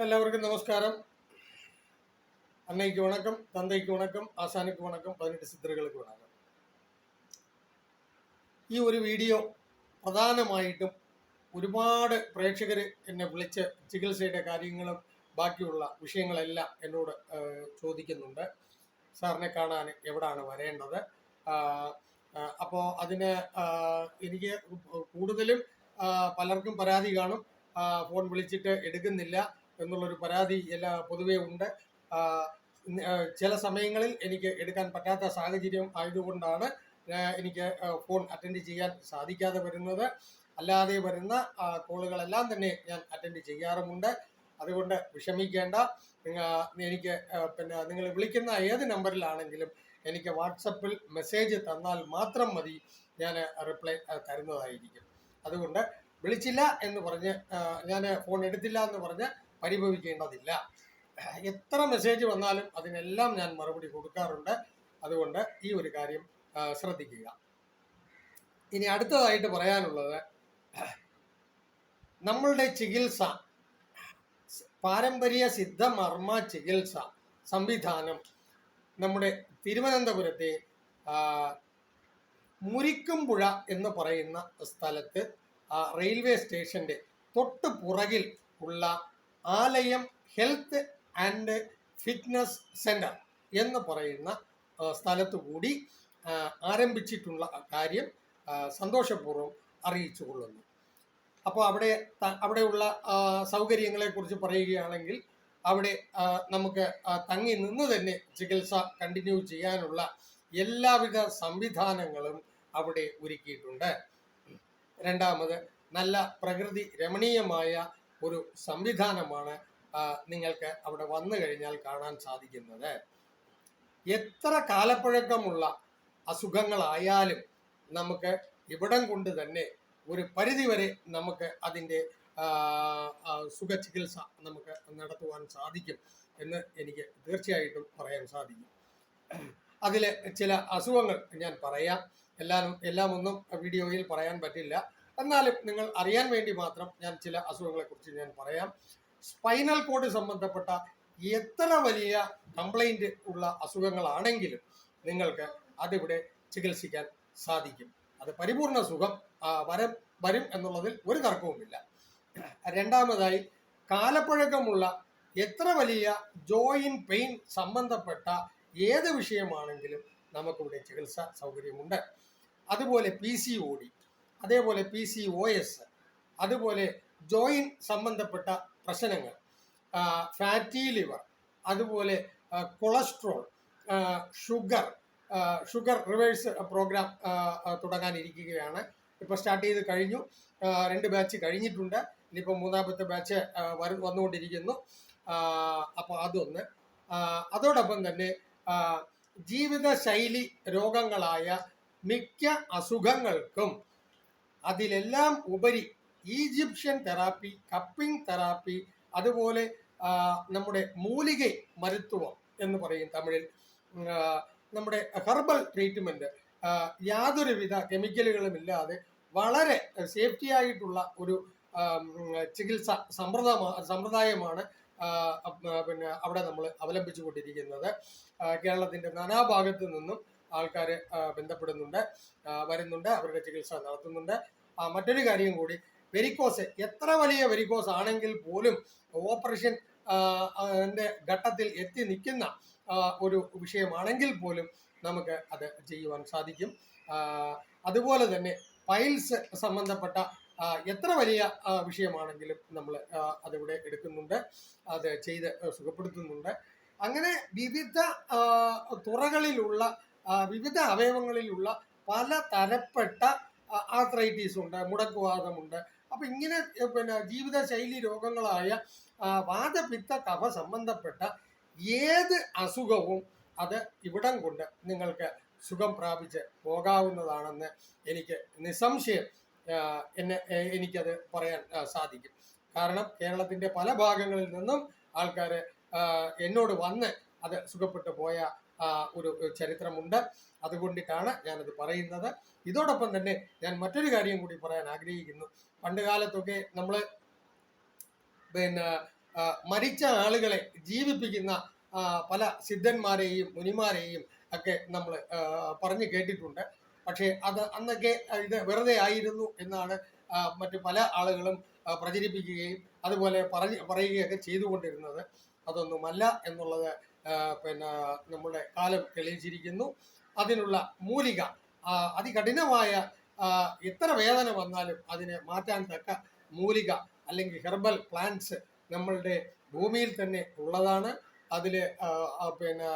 எல்லாருக்கும் நமஸ்காரம் அன்னைக்கு வணக்கம் தந்தைக்கு வணக்கம் ஆசானுக்கு வணக்கம் പതിനെട്ട് സിദ്ധറുകൾക്ക് വണക്കം ഈ ഒരു വീഡിയോ പ്രധാനമായിട്ടും ഒരുപാട് പ്രേക്ഷകർ എന്നെ വിളിച്ച് ചികിത്സയുടെ കാര്യങ്ങളും ബാക്കിയുള്ള വിഷയങ്ങളെല്ലാം എന്നോട് ഏഹ്, ചോദിക്കുന്നുണ്ട് സാറിനെ കാണാൻ എവിടാണ് വരേണ്ടത് അപ്പോൾ അതിന് ആഹ്, എനിക്ക് കൂടുതലും ആഹ്, പലർക്കും പരാതി കാണും ആഹ്, ഫോൺ വിളിച്ചിട്ട് എടുക്കുന്നില്ല എന്നുള്ളൊരു പരാതി എല്ലാ പൊതുവേ ഉണ്ട്. ചില സമയങ്ങളിൽ എനിക്ക് എടുക്കാൻ പറ്റാത്ത സാഹചര്യം ആയതുകൊണ്ടാണ് എനിക്ക് ഫോൺ അറ്റൻഡ് ചെയ്യാൻ സാധിക്കാതെ വരുന്നത്. അല്ലാതെ വരുന്ന കോളുകളെല്ലാം തന്നെ ഞാൻ അറ്റൻഡ് ചെയ്യാറുമുണ്ട്. അതുകൊണ്ട് വിഷമിക്കേണ്ട. എനിക്ക് പിന്നെ നിങ്ങൾ വിളിക്കുന്ന ഏത് നമ്പറിലാണെങ്കിലും എനിക്ക് വാട്സപ്പിൽ മെസ്സേജ് തന്നാൽ മാത്രം മതി ഞാൻ റിപ്ലൈ തരുന്നതായിരിക്കും. അതുകൊണ്ട് വിളിച്ചില്ല എന്ന് പറഞ്ഞ് ഞാൻ ഫോൺ എടുത്തില്ല എന്ന് പറഞ്ഞ് പരിഭവിക്കേണ്ടതില്ല. എത്ര മെസ്സേജ് വന്നാലും അതിനെല്ലാം ഞാൻ മറുപടി കൊടുക്കാറുണ്ട്. അതുകൊണ്ട് ഈ ഒരു കാര്യം ശ്രദ്ധിക്കുക. ഇനി അടുത്തതായിട്ട് പറയാനുള്ളത് നമ്മളുടെ ചികിത്സ പാരമ്പര്യ സിദ്ധമർമ്മ ചികിത്സ സംവിധാനം നമ്മുടെ തിരുവനന്തപുരത്തെ മുരിക്കുംപുഴ എന്ന് പറയുന്ന സ്ഥലത്ത് റെയിൽവേ സ്റ്റേഷന്റെ തൊട്ട് പുറകിൽ ഉള്ള ആലയം ഹെൽത്ത് ആൻഡ് ഫിറ്റ്നസ് സെന്റർ എന്ന് പറയുന്ന സ്ഥലത്തു കൂടി ആരംഭിച്ചിട്ടുള്ള കാര്യം സന്തോഷപൂർവം അറിയിച്ചു കൊള്ളുന്നു. അപ്പോൾ അവിടെ അവിടെയുള്ള സൗകര്യങ്ങളെക്കുറിച്ച് പറയുകയാണെങ്കിൽ അവിടെ നമുക്ക് തങ്ങി നിന്ന് തന്നെ ചികിത്സ കണ്ടിന്യൂ ചെയ്യാനുള്ള എല്ലാവിധ സംവിധാനങ്ങളും അവിടെ ഒരുക്കിയിട്ടുണ്ട്. രണ്ടാമത് നല്ല പ്രകൃതി രമണീയമായ ഒരു സംവിധാനമാണ് നിങ്ങൾക്ക് അവിടെ വന്നു കഴിഞ്ഞാൽ കാണാൻ സാധിക്കുന്നത്. എത്ര കാലപ്പഴക്കമുള്ള അസുഖങ്ങളായാലും നമുക്ക് ഇവിടം കൊണ്ട് തന്നെ ഒരു പരിധിവരെ നമുക്ക് അതിന്റെ സുഖ ചികിത്സ സുഖചികിത്സ നമുക്ക് നടത്തുവാൻ സാധിക്കും എന്ന് എനിക്ക് തീർച്ചയായിട്ടും പറയാൻ സാധിക്കും. അതിലെ ചില അസുഖങ്ങൾ ഞാൻ പറയാം. എല്ലാം എല്ലാം ഒന്നും വീഡിയോയിൽ പറയാൻ പറ്റില്ല. എന്നാലും നിങ്ങൾ അറിയാൻ വേണ്ടി മാത്രം ഞാൻ ചില അസുഖങ്ങളെക്കുറിച്ച് ഞാൻ പറയാം. സ്പൈനൽ കോഡ് സംബന്ധപ്പെട്ട എത്ര വലിയ കംപ്ലൈന്റ് ഉള്ള അസുഖങ്ങളാണെങ്കിലും നിങ്ങൾക്ക് അതിവിടെ ചികിത്സിക്കാൻ സാധിക്കും. അത് പരിപൂർണ സുഖം വരം വരും എന്നുള്ളതിൽ ഒരു തർക്കവുമില്ല. രണ്ടാമതായി കാലപ്പഴക്കമുള്ള എത്ര വലിയ ജോയിൻ പെയിൻ സംബന്ധപ്പെട്ട ഏത് വിഷയമാണെങ്കിലും നമുക്കിവിടെ ചികിത്സാ സൗകര്യമുണ്ട്. അതുപോലെ പി സി ഒ ഡി അതേപോലെ പി സി ഒ എസ് അതുപോലെ ജോയിൻ സംബന്ധപ്പെട്ട പ്രശ്നങ്ങൾ ഫാറ്റി ലിവർ അതുപോലെ cholesterol sugar sugar reverse program തുടങ്ങാനിരിക്കുകയാണ്. ഇപ്പോൾ സ്റ്റാർട്ട് ചെയ്ത് കഴിഞ്ഞു. രണ്ട് ബാച്ച് കഴിഞ്ഞിട്ടുണ്ട്. ഇനിയിപ്പോൾ മൂന്നാമത്തെ ബാച്ച് വരു വന്നുകൊണ്ടിരിക്കുന്നു. അപ്പോൾ അതൊന്ന്. അതോടൊപ്പം തന്നെ ജീവിതശൈലി രോഗങ്ങളായ മിക്ക അസുഖങ്ങൾക്കും അതിലെല്ലാം ഉപരി ഈജിപ്ഷ്യൻ തെറാപ്പി കപ്പിംഗ് തെറാപ്പി അതുപോലെ നമ്മുടെ മൂലികை മരുത്വം എന്ന് പറയും തമിഴിൽ. നമ്മുടെ ഹെർബൽ ട്രീറ്റ്മെന്റ് യാതൊരുവിധ കെമിക്കലുകളും ഇല്ലാതെ വളരെ സേഫ്റ്റി ആയിട്ടുള്ള ഒരു ചികിത്സ സമ്പ്രദായ സമ്പ്രദായമാണ് പിന്നെ അവിടെ നമ്മൾ അവലംബിച്ചു കൊണ്ടിരിക്കുന്നത് ആ, കേരളത്തിന്റെ നാനാഭാഗത്തു നിന്നും ആൾക്കാർ ബന്ധപ്പെടുന്നുണ്ട് വരുന്നുണ്ട് അവരുടെ ചികിത്സ നടത്തുന്നുണ്ട്. മറ്റൊരു കാര്യം കൂടി വെരിക്കോസ് എത്ര വലിയ വെരിക്കോസ് ആണെങ്കിൽ പോലും ഓപ്പറേഷൻ ഘട്ടത്തിൽ എത്തി നിൽക്കുന്ന ഒരു വിഷയമാണെങ്കിൽ പോലും നമുക്ക് അത് ചെയ്യുവാൻ സാധിക്കും. അതുപോലെ തന്നെ പൈൽസ് സംബന്ധപ്പെട്ട എത്ര വലിയ വിഷയമാണെങ്കിലും നമ്മൾ അതിവിടെ എടുക്കുന്നുണ്ട് അത് ചെയ്ത് സുഖപ്പെടുത്തുന്നുണ്ട്. അങ്ങനെ വിവിധ തുറകളിലുള്ള വിവിധ അവയവങ്ങളിലുള്ള പല തരപ്പെട്ട ആർത്രൈറ്റീസ് ഉണ്ട് മുടക്കുവാദമുണ്ട്. അപ്പൊ ഇങ്ങനെ പിന്നെ ജീവിതശൈലി രോഗങ്ങളായ വാദപിത്ത കഫ സംബന്ധപ്പെട്ട ഏത് അസുഖവും അത് ഇവിടം കൊണ്ട് നിങ്ങൾക്ക് സുഖം പ്രാപിച്ച് പോകാവുന്നതാണെന്ന് എനിക്ക് നിസ്സംശയം എന്നെ എനിക്കത് പറയാൻ സാധിക്കും. കാരണം കേരളത്തിന്റെ പല ഭാഗങ്ങളിൽ നിന്നും ആൾക്കാർ എന്നോട് വന്ന് അത് സുഖപ്പെട്ടു പോയ ഒരു ചരിത്രമുണ്ട്. അതുകൊണ്ടിട്ടാണ് ഞാനത് പറയുന്നത്. ഇതോടൊപ്പം തന്നെ ഞാൻ മറ്റൊരു കാര്യം കൂടി പറയാൻ ആഗ്രഹിക്കുന്നു. പണ്ട് കാലത്തൊക്കെ നമ്മൾ പിന്നെ മരിച്ച ആളുകളെ ജീവിപ്പിക്കുന്ന പല സിദ്ധന്മാരെയും മുനിമാരെയും ഒക്കെ നമ്മൾ പറഞ്ഞു കേട്ടിട്ടുണ്ട്. പക്ഷേ അത് അന്നൊക്കെ ഇത് വെറുതെ ആയിരുന്നു എന്നാണ് മറ്റു പല ആളുകളും പ്രചരിപ്പിക്കുകയും അതുപോലെ പറഞ്ഞ് പറയുകയൊക്കെ ചെയ്തുകൊണ്ടിരുന്നത്. അതൊന്നുമല്ല എന്നുള്ളത് പിന്നെ നമ്മുടെ കാലം തെളിയിച്ചിരിക്കുന്നു. അതിനുള്ള മൂലിക അതികഠിനമായ എത്ര വേദന വന്നാലും അതിനെ മാറ്റാൻ തക്ക മൂലിക അല്ലെങ്കിൽ ഹെർബൽ പ്ലാന്റ്സ് നമ്മളുടെ ഭൂമിയിൽ തന്നെ ഉള്ളതാണ്. അതിൽ പിന്നെ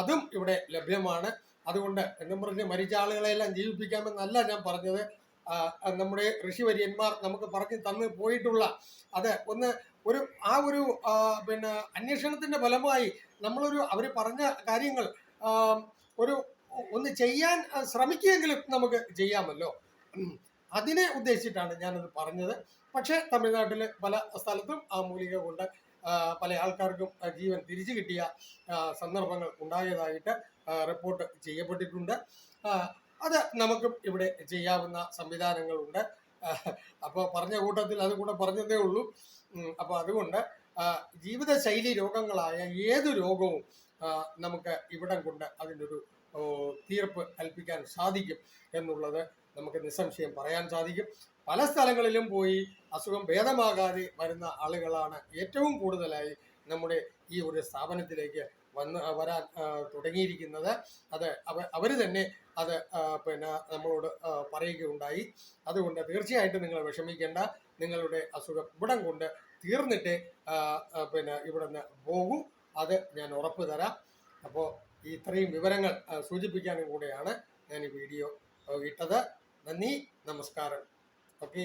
അതും ഇവിടെ ലഭ്യമാണ്. അതുകൊണ്ട് എന്നും പറഞ്ഞ് മരിച്ച ആളുകളെല്ലാം ജീവിപ്പിക്കാമെന്നല്ല ഞാൻ പറഞ്ഞത്. നമ്മുടെ ഋഷിവര്യന്മാർ നമുക്ക് പറഞ്ഞു തന്നു പോയിട്ടുള്ള അത് ഒന്ന് ഒരു ആ ഒരു പിന്നെ അന്വേഷണത്തിന്റെ ഫലമായി നമ്മളൊരു അവർ പറഞ്ഞ കാര്യങ്ങൾ ഒരു ഒന്ന് ചെയ്യാൻ ശ്രമിക്കുമെങ്കിലും നമുക്ക് ചെയ്യാമല്ലോ. അതിനെ ഉദ്ദേശിച്ചിട്ടാണ് ഞാനത് പറഞ്ഞത്. പക്ഷേ തമിഴ്നാട്ടിലെ പല സ്ഥലത്തും ആ മൂലിക കൊണ്ട് പല ആൾക്കാർക്കും ജീവൻ തിരിച്ചു കിട്ടിയ സന്ദർഭങ്ങൾ ഉണ്ടായതായിട്ട് റിപ്പോർട്ട് ചെയ്യപ്പെട്ടിട്ടുണ്ട്. അത് നമുക്കും ഇവിടെ ചെയ്യാവുന്ന സംവിധാനങ്ങളുണ്ട്. അപ്പോൾ പറഞ്ഞ കൂട്ടത്തിൽ അത് കൂടെ പറഞ്ഞതേ ഉള്ളൂ. അപ്പോൾ അതുകൊണ്ട് ജീവിതശൈലി രോഗങ്ങളായ ഏത് രോഗവും നമുക്ക് ഇവിടം കൊണ്ട് അതിനൊരു തീർപ്പ് കൽപ്പിക്കാൻ സാധിക്കും എന്നുള്ളത് നമുക്ക് നിസ്സംശയം പറയാൻ സാധിക്കും. പല സ്ഥലങ്ങളിലും പോയി അസുഖം ഭേദമാകാതെ വരുന്ന ആളുകളാണ് ഏറ്റവും കൂടുതലായി നമ്മുടെ ഈ ഒരു സ്ഥാപനത്തിലേക്ക് വന്ന് വരാൻ തുടങ്ങിയിരിക്കുന്നത്. അത് അവ അവർ തന്നെ അത് പിന്നെ നമ്മളോട് പറയുകയുണ്ടായി. അതുകൊണ്ട് തീർച്ചയായിട്ടും നിങ്ങൾ വിഷമിക്കേണ്ട. നിങ്ങളുടെ അസുഖം ഇവിടം കൊണ്ട് തീർന്നിട്ട് പിന്നെ ഇവിടെ ഇവിടുന്ന് പോകും. അത് ഞാൻ ഉറപ്പ് തരാം. അപ്പോൾ ഇത്രയും വിവരങ്ങൾ സൂചിപ്പിക്കാനും കൂടെയാണ് ഞാൻ ഈ വീഡിയോ ഇട്ടത്. നന്ദി നമസ്കാരം. ഓക്കെ?